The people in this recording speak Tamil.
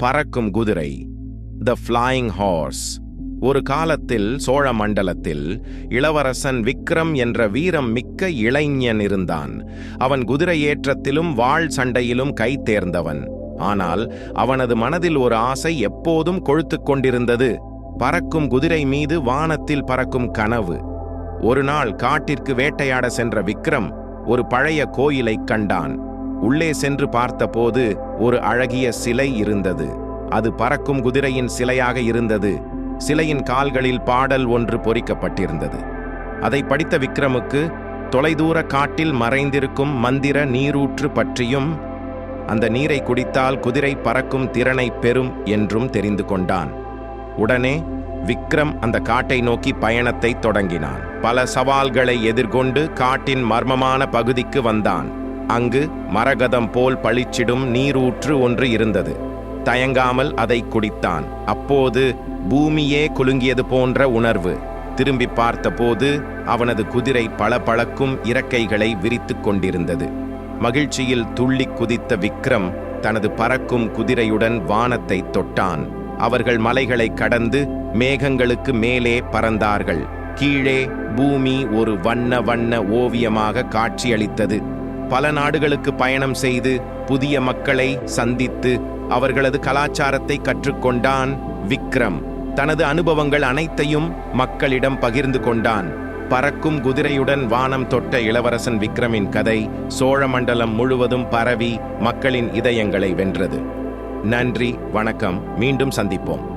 பறக்கும் குதிரை த ஃப்ளாயிங் ஹார்ஸ் ஒரு காலத்தில் சோழ மண்டலத்தில் இளவரசன் விக்ரம் என்ற வீரம் மிக்க இளைஞன் இருந்தான். அவன் குதிரை ஏற்றத்திலும் வாழ் சண்டையிலும் கை தேர்ந்தவன். ஆனால் அவனது மனதில் ஒரு ஆசை எப்போதும் கொழுத்து கொண்டிருந்தது. பறக்கும் குதிரை மீது வானத்தில் பறக்கும் கனவு. ஒரு நாள் காட்டிற்கு வேட்டையாட சென்ற விக்ரம் ஒரு பழைய கோயிலைக் கண்டான். உள்ளே சென்று பார்த்தபோது ஒரு அழகிய சிலை இருந்தது. அது பறக்கும் குதிரையின் சிலையாக இருந்தது. சிலையின் கால்களில் பாடல் ஒன்று பொறிக்கப்பட்டிருந்தது. அதை படித்த விக்ரமுக்கு தொலைதூர காட்டில் மறைந்திருக்கும் மந்திர நீரூற்று பற்றியும் அந்த நீரை குடித்தால் குதிரை பறக்கும் திறனை பெறும் என்றும் தெரிந்து கொண்டான். உடனே விக்ரம் அந்த காட்டை நோக்கி பயணத்தை தொடங்கினான். பல சவால்களை எதிர்கொண்டு காட்டின் மர்மமான பகுதிக்கு வந்தான். அங்கு மரகதம் போல் பளிச்சிடும் நீரூற்று ஒன்று இருந்தது. தயங்காமல் அதை குடித்தான். அப்போது பூமியே குலுங்கியது போன்ற உணர்வு. திரும்பி பார்த்தபோது அவனது குதிரை பளபளக்கும் இறக்கைகளை விரித்துக் கொண்டிருந்தது. மகிழ்ச்சியில் துள்ளி குதித்த விக்ரம் தனது பறக்கும் குதிரையுடன் வானத்தை தொட்டான். அவர்கள் மலைகளை கடந்து மேகங்களுக்கு மேலே பறந்தார்கள். கீழே பூமி ஒரு வண்ண வண்ண ஓவியமாக காட்சியளித்தது. பல நாடுகளுக்கு பயணம் செய்து புதிய மக்களை சந்தித்து அவர்களது கலாச்சாரத்தை கற்றுக்கொண்டான் விக்ரம். தனது அனுபவங்கள் அனைத்தையும் மக்களிடம் பகிர்ந்து கொண்டான். பறக்கும் குதிரையுடன் வானம் தொட்ட இளவரசன் விக்ரமின் கதை சோழ மண்டலம் முழுவதும் பரவி மக்களின் இதயங்களை வென்றது. நன்றி வணக்கம். மீண்டும் சந்திப்போம்.